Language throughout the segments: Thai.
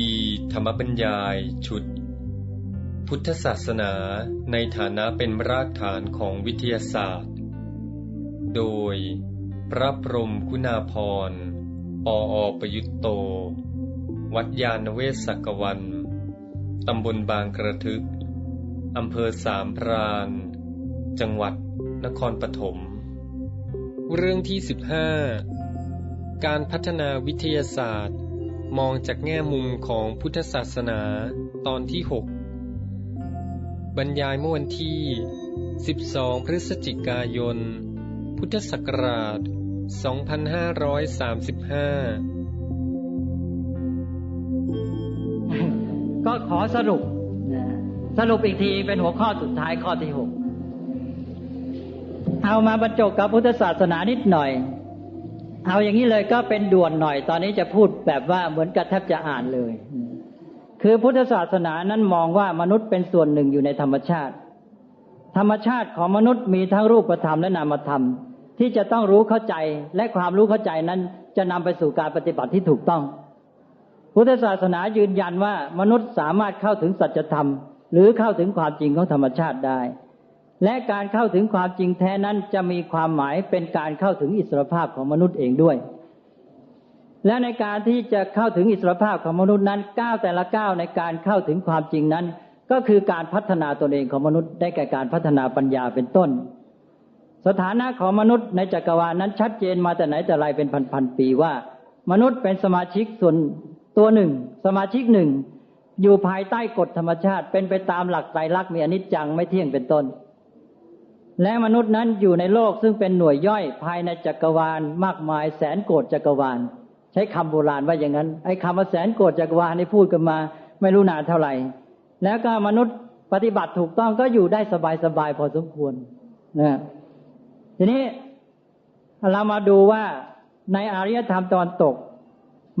ดีธรรมบรรยาย ชุด พุทธศาสนาในฐานะเป็นรากฐานของวิทยาศาสตร์ โดย พระพรมคุณาพรปออประยุตโต วัดยาณเวศกวัน ตำบลบางกระทึก อำเภอสามพราน จังหวัดนครปฐม เรื่องที่ 15 การพัฒนาวิทยาศาสตร์ มองจากแง่มุมของพุทธศาสนาตอนที่ 6 บรรยายเมื่อวันที่ 12 พฤศจิกายน พุทธศักราช 2535 ก็ขอสรุป สรุปอีกทีเป็นหัวข้อสุดท้ายข้อที่หกเอามาบรรจบกับพุทธศาสนานิดหน่อย เอาอย่างนี้เลยก็เป็นด่วนหน่อย ตอนนี้จะพูดแบบว่าเหมือนกับแทบจะอ่านเลย คือพุทธศาสนานั้นมองว่ามนุษย์เป็นส่วนหนึ่งอยู่ในธรรมชาติ ธรรมชาติของมนุษย์มีทั้งรูปธรรมและนามธรรม ที่จะต้องรู้เข้าใจและความรู้เข้าใจนั้นจะนำไปสู่การปฏิบัติที่ถูกต้อง พุทธศาสนายืนยันว่ามนุษย์สามารถเข้าถึงสัจธรรม หรือเข้าถึงความจริงของธรรมชาติได้ และการเข้าถึงความจริงแท้นั้นจะมีความหมายเป็นการเข้าถึงอิสรภาพของมนุษย์เองด้วย และในการที่จะเข้าถึงอิสรภาพของมนุษย์นั้นก้าวแต่ละก้าวในการเข้าถึงความจริงนั้น ก็คือการพัฒนาตนเองของมนุษย์ได้แก่การพัฒนาปัญญาเป็นต้น สถานะของมนุษย์ในจักรวาลนั้นชัดเจนมาแต่ไหนแต่ไรเป็นพันๆปีว่า มนุษย์เป็นสมาชิกส่วนตัวหนึ่ง สมาชิกหนึ่งอยู่ภายใต้กฎธรรมชาติ เป็นไปตามหลักไตรลักษณ์มีอนิจจังไม่เที่ยงเป็นต้น และมนุษย์นั้นอยู่ในโลกซึ่งเป็นหน่วยย่อยภายในจักรวาลมากมายแสนโกดจักรวาล ใช้คำโบราณว่าอย่างนั้น ไอ้คำว่าแสนโกดจักรวาลนี่พูดกันมา ไม่รู้นานเท่าไหร่ แล้วก็มนุษย์ปฏิบัติถูกต้องก็อยู่ได้สบายๆพอสมควรนะทีนี้เรามาดูว่าในอารยธรรมตอนตก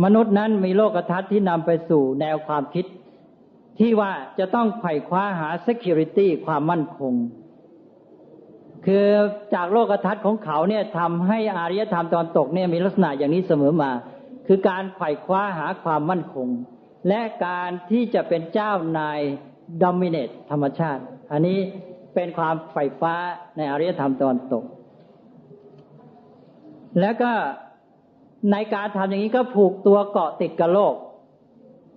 มนุษย์นั้นมีโลกทัศน์ที่นำไปสู่แนวความคิด ที่ว่าจะต้องไขว่คว้าหา security ความมั่นคง คือจากโลกทัศน์ของเขาเนี่ยทำให้อารยธรรมตอนตกเนี่ยมีลักษณะอย่างนี้เสมอมา คือการไขว่คว้าหาความมั่นคง และการที่จะเป็นเจ้านาย dominate ธรรมชาติ อันนี้เป็นความไฟฟ้าในอารยธรรมตอนตก แล้วก็ในการทำอย่างนี้ก็ผูกตัวเกาะติดกับโลก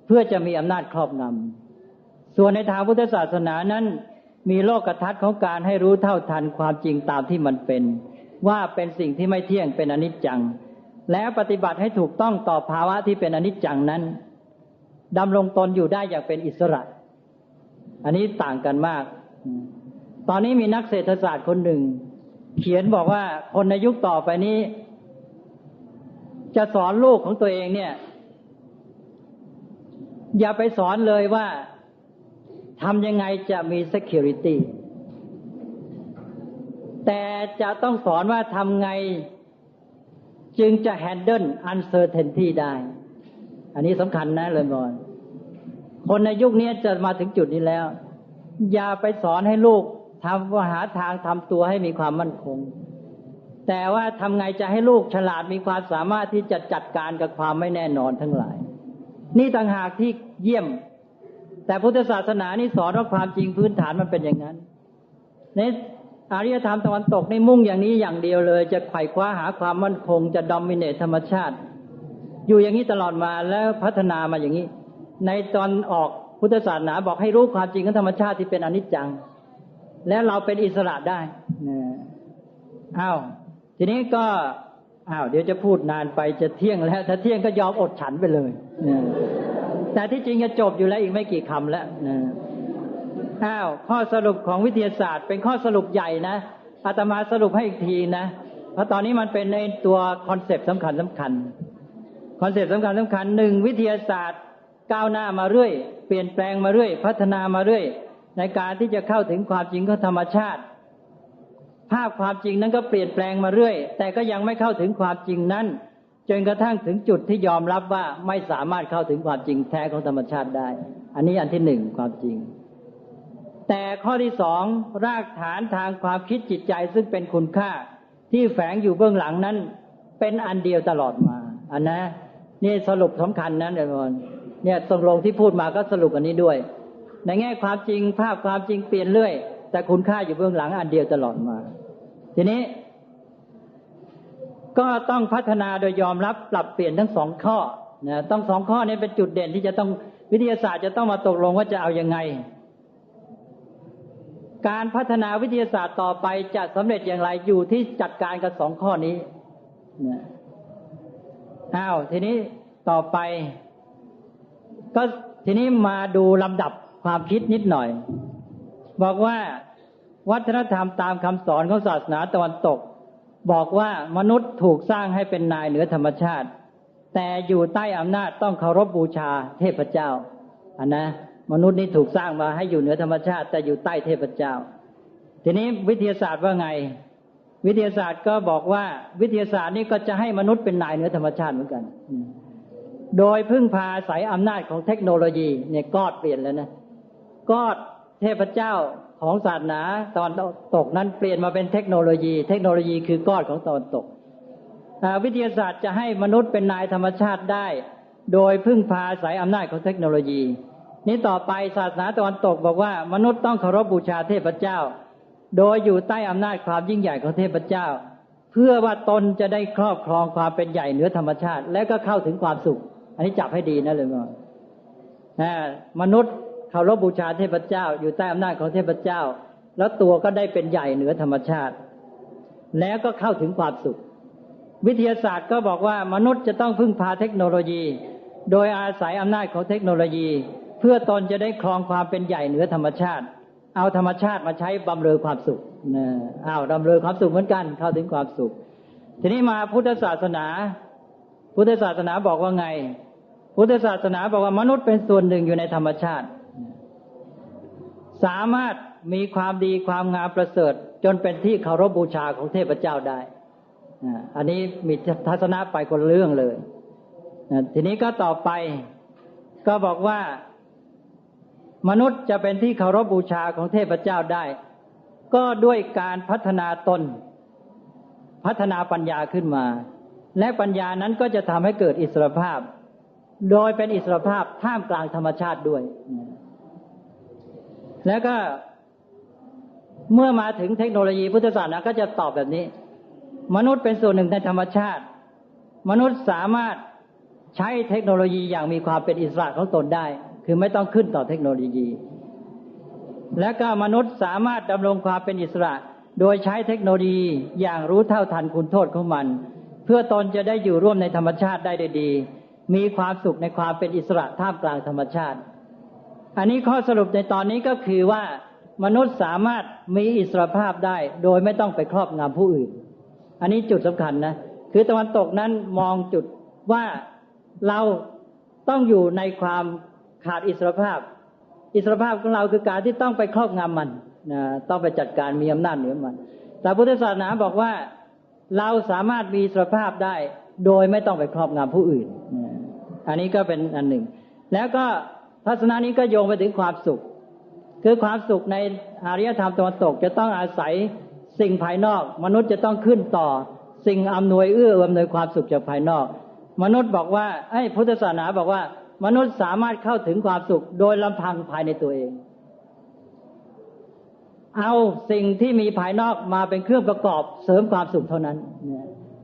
เพื่อจะมีอำนาจครอบงำส่วนในทางพุทธศาสนานั้น มีโลกทัศน์ของการให้รู้เท่าทันความจริงตามที่มันเป็น ว่าเป็นสิ่งที่ไม่เที่ยงเป็นอนิจจัง แล้วปฏิบัติให้ถูกต้องต่อภาวะที่เป็นอนิจจังนั้นดำรงตนอยู่ได้อย่างเป็นอิสระ อันนี้ต่างกันมาก ตอนนี้มีนักเศรษฐศาสตร์คนหนึ่ง เขียนบอกว่าคนในยุคต่อไปนี้ จะสอนลูกของตัวเองเนี่ย อย่าไปสอนเลยว่า ทำยังไงจะมี security แต่จะต้องสอนว่าทำไงจึงจะ handle uncertainty ได้ อันนี้สำคัญนะเลยบอนคนในยุคนี้จะมาถึงจุดนี้แล้ว อย่าไปสอนให้ลูกทำว่าหาทางทำตัวให้มีความมั่นคง แต่ว่าทำไงจะให้ลูกฉลาดมีความสามารถที่จะจัดการกับความไม่แน่นอนทั้งหลาย นี่ต่างหากที่เยี่ยม แต่พุทธศาสนานี่สอนว่าความจริงพื้นฐานมันเป็นอย่างนั้นในอารยธรรมตะวันตกในมุ่งอย่างนี้อย่างเดียวเลย จะไขว่คว้าหาความมั่นคงจะดอมิเนตธรรมชาติ อยู่อย่างนี้ตลอดมาแล้วพัฒนามาอย่างนี้ ในตอนออกพุทธศาสนาบอกให้รู้ความจริงของธรรมชาติที่เป็นอนิจจัง แล้วเราเป็นอิสระได้อ้าวทีนี้ก็อ้าวเดี๋ยวจะพูดนานไปจะเที่ยงแล้ว ถ้าเที่ยงก็ยอมอดฉันไปเลย แต่ที่จริงจะจบอยู่แล้วอีกไม่กี่คำแล้วอ้าวข้อสรุปของวิทยาศาสตร์ เป็นข้อสรุปใหญ่นะอาตมาสรุปให้อีกทีนะเพราะตอนนี้มันเป็นในตัวคอนเซปต์สำคัญสำคัญคอนเซปต์สำคัญสำคัญหนึ่งวิทยาศาสตร์ก้าวหน้ามาเรื่อย เปลี่ยนแปลงมาเรื่อย พัฒนามาเรื่อย ในการที่จะเข้าถึงความจริงของธรรมชาติ ภาพความจริงนั้นก็เปลี่ยนแปลงมาเรื่อย แต่ก็ยังไม่เข้าถึงความจริงนั้น จนกระทั่งถึงจุดที่ยอมรับว่าไม่สามารถเข้าถึงความจริงแท้ของธรรมชาติได้ อันนี้อันที่หนึ่งความจริง แต่ข้อที่สองรากฐานทางความคิดจิตใจซึ่งเป็นคุณค่าที่แฝงอยู่เบื้องหลังนั้น เป็นอันเดียวตลอดมา อันนะนี่สรุปสำคัญนะเดี๋ยวก่อนเนี่ยตรงลงที่พูดมาก็สรุปอันนี้ด้วย ในแง่ความจริงภาพความจริงเปลี่ยนเรื่อย แต่คุณค่าอยู่เบื้องหลังอันเดียวตลอดมา ทีนี้ ก็ต้องพัฒนาโดยยอมรับปรับเปลี่ยนทั้งสองข้อนะต้องสองข้อนี้เป็นจุดเด่นที่จะต้องวิทยาศาสตร์จะต้องมาตกลงว่าจะเอาอยัางไง การพัฒนาวิทยาศาสตร์ต่อไปจะสำเร็จอย่างไรอยู่ที่จัดการกับสองข้อนี้นะอ้าวทีนี้ต่อไป ก็ทีนี้มาดูลำดับความคิดนิดหน่อย บอกว่าวัฒนธรรมตามคำสอนของศาสนาตะวันตก บอกว่ามนุษย์ถูกสร้างให้เป็นนายเหนือธรรมชาติ แต่อยู่ใต้อำนาจต้องเคารพบบูชาเทพเจ้าอันนะมนุษย์นี่ถูกสร้างมาให้อยู่เหนือธรรมชาติ แต่อยู่ใต้เทพเจ้า ทีนี้วิทยาศาสตร์ว่าไง วิทยาศาสตร์ก็บอกว่าวิทยาศาสตร์นี่ก็จะให้มนุษย์เป็นนายเหนือธรรมชาติเหมือนกัน โดยพึ่งพาอาศัยอำนาจของเทคโนโลยีเนี่ยกอดเปลี่ยนแล้วนะกอดเทพเจ้า ของศาสนาตอนตกนั้นเปลี่ยนมาเป็นเทคโนโลยี เทคโนโลยีคือก้อดของตอนตก วิทยาศาสตร์จะให้มนุษย์เป็นนายธรรมชาติได้ โดยพึ่งพาอาศัยอำนาจของเทคโนโลยี นี้ต่อไปศาสนาตะวันตกบอกว่ามนุษย์ต้องเคารพบูชาเทพเจ้า โดยอยู่ใต้อำนาจความยิ่งใหญ่ของเทพเจ้า เพื่อว่าตนจะได้ครอบครองความเป็นใหญ่เหนือธรรมชาติ และก็เข้าถึงความสุข อันนี้จับให้ดีนะเลยว่ามนุษย์ เคารพบูชาเทพเจ้า อยู่ใต้อำนาจของเทพเจ้า แล้วตัวก็ได้เป็นใหญ่เหนือธรรมชาติ แล้วก็เข้าถึงความสุข วิทยาศาสตร์ก็บอกว่ามนุษย์จะต้องพึ่งพาเทคโนโลยี โดยอาศัยอำนาจของเทคโนโลยี เพื่อตนจะได้ครองความเป็นใหญ่เหนือธรรมชาติ เอาธรรมชาติมาใช้บำเรอความสุขนะอ้าวบำเรอความสุขเหมือนกันเข้าถึงความสุข ทีนี้มาพุทธศาสนา พุทธศาสนาบอกว่าไงพุทธศาสนาบอกว่ามนุษย์เป็นส่วนหนึ่งอยู่ในธรรมชาติ สามารถมีความดีความงามประเสริฐ จนเป็นที่เคารพบูชาของเทพเจ้าได้ อันนี้มีทัศนะไปคนเรื่องเลย ทีนี้ก็ต่อไปก็บอกว่ามนุษย์จะเป็นที่เคารพบูชาของเทพเจ้าได้ ก็ด้วยการพัฒนาตน พัฒนาปัญญาขึ้นมา และปัญญานั้นก็จะทำให้เกิดอิสรภาพ โดยเป็นอิสรภาพท่ามกลางธรรมชาติด้วย แล้วก็เมื่อมาถึงเทคโนโลยีพุทธศาสนาก็จะตอบแบบนี้ มนุษย์เป็นส่วนหนึ่งในธรรมชาติ มนุษย์สามารถใช้เทคโนโลยีอย่างมีความเป็นอิสระของตนได้ คือไม่ต้องขึ้นต่อเทคโนโลยี และก็มนุษย์สามารถดำรงความเป็นอิสระ โดยใช้เทคโนโลยีอย่างรู้เท่าทันคุณโทษของมัน เพื่อตนจะได้อยู่ร่วมในธรรมชาติได้ดี มีความสุขในความเป็นอิสระท่ามกลางธรรมชาติ อันนี้ข้อสรุปในตอนนี้ก็คือว่ามนุษย์สามารถมีอิสรภาพได้ โดยไม่ต้องไปครอบงำผู้อื่น อันนี้จุดสำคัญนะ คือตะวันตกนั้นมองจุดว่าเราต้องอยู่ในความขาดอิสรภาพ อิสรภาพของเราคือการที่ต้องไปครอบงำมันนะต้องไปจัดการมีอำนาจเหนือมัน แต่พุทธศาสนาบอกว่าเราสามารถมีอิสรภาพได้ โดยไม่ต้องไปครอบงำผู้อื่น อันนี้ก็เป็นอันหนึ่ง แล้วก็ ทัศนะนี้ก็โยงไปถึงความสุข คือความสุขในอารยธรรมตะวันตกจะต้องอาศัยสิ่งภายนอก มนุษย์จะต้องขึ้นต่อ สิ่งอำนวยเอื้ออำนวยความสุขจากภายนอก มนุษย์บอกว่าไอ้พุทธศาสนาบอกว่า มนุษย์สามารถเข้าถึงความสุขโดยลำพังภายในตัวเอง เอาสิ่งที่มีภายนอกมาเป็นเครื่องประกอบเสริมความสุขเท่านั้น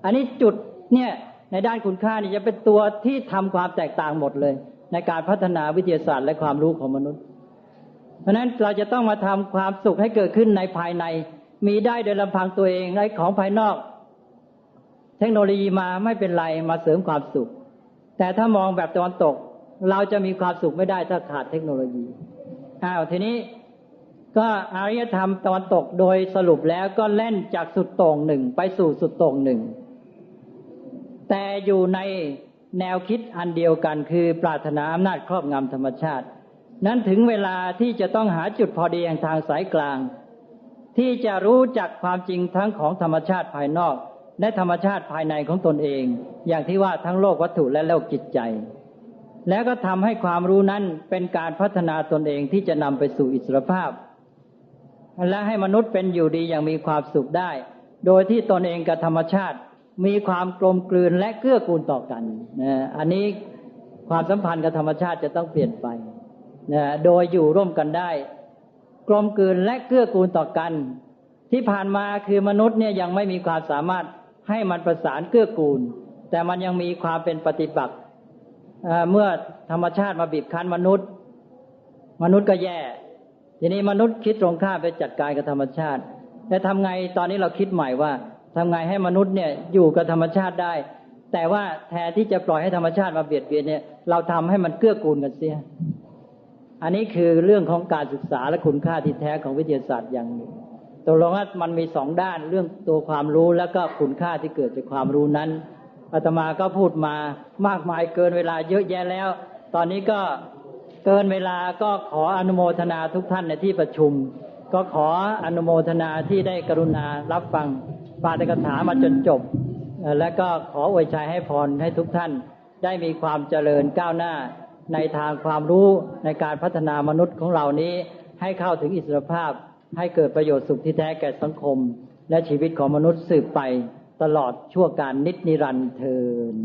อันนี้จุดเนี่ยในด้านคุณค่านี่จะเป็นตัวที่ทำความแตกต่างหมดเลย ในการพัฒนาวิทยาศาสตร์และความรู้ของมนุษย์ เพราะนั้นเราจะต้องมาทำความสุขให้เกิดขึ้นในภายใน มีได้โดยลำพังตัวเองไอ้ของภายนอก เทคโนโลยีมาไม่เป็นไรมาเสริมความสุข แต่ถ้ามองแบบตะวันตก เราจะมีความสุขไม่ได้ถ้าขาดเทคโนโลยีอ้าวทีนี้ก็อารยธรรมตะวันตกโดยสรุปแล้วก็เล่นจากสุดตรงหนึ่งไปสู่สุดตรงหนึ่งแต่อยู่ใน แนวคิดอันเดียวกันคือปรารถนาอำนาจครอบงำธรรมชาติ นั้นถึงเวลาที่จะต้องหาจุดพอดีอย่างทางสายกลาง ที่จะรู้จักความจริงทั้งของธรรมชาติภายนอก และธรรมชาติภายในของตนเอง อย่างที่ว่าทั้งโลกวัตถุและโลกจิตใจ แล้วก็ทำให้ความรู้นั้นเป็นการพัฒนาตนเองที่จะนำไปสู่อิสรภาพ และให้มนุษย์เป็นอยู่ดีอย่างมีความสุขได้ โดยที่ตนเองกับธรรมชาติ มีความกลมกลืนและเกื้อกูลต่อกันนะอันนี้ความสัมพันธ์กับธรรมชาติจะต้องเปลี่ยนไปนะโดยอยู่ร่วมกันได้ กลมกลืนและเกื้อกูลต่อกัน ที่ผ่านมาคือมนุษย์เนี่ยยังไม่มีความสามารถให้มันประสานเกื้อกูล แต่มันยังมีความเป็นปฏิบัติเอ่อเมื่อธรรมชาติมาบีบคั้นมนุษย์ มนุษย์ก็แย่ ทีนี้มนุษย์คิดตรงข้ามไปจัดการกับธรรมชาติแต่ทำไงตอนนี้เราคิดใหม่ว่า ทำไงให้มนุษย์เนี่ยอยู่กับธรรมชาติได้ แต่ว่าแทนที่จะปล่อยให้ธรรมชาติมาเบียดเบียนเนี่ย เราทำให้มันเกื้อกูลกันเสีย อันนี้คือเรื่องของการศึกษาและคุณค่าที่แท้ของวิทยาศาสตร์อย่างหนึ่งตกลงว่ามันมีสองด้านเรื่องตัวความรู้แล้วก็คุณค่าที่เกิดจากความรู้นั้นอาตมาก็พูดมามากมายเกินเวลาเยอะแยะแล้ว ตอนนี้ก็เกินเวลาก็ขออนุโมทนาทุกท่านในที่ประชุม ก็ขออนุโมทนาที่ได้กรุณารับฟัง ปาฐกถามาจนจบ และก็ขออวยชัยให้พรให้ทุกท่านได้มีความเจริญก้าวหน้าในทางความรู้ในการพัฒนามนุษย์ของเรานี้ ให้เข้าถึงอิสรภาพ ให้เกิดประโยชน์สุขที่แท้แก่สังคม และชีวิตของมนุษย์สืบไปตลอดชั่วการนิจนิรันดร์เทิน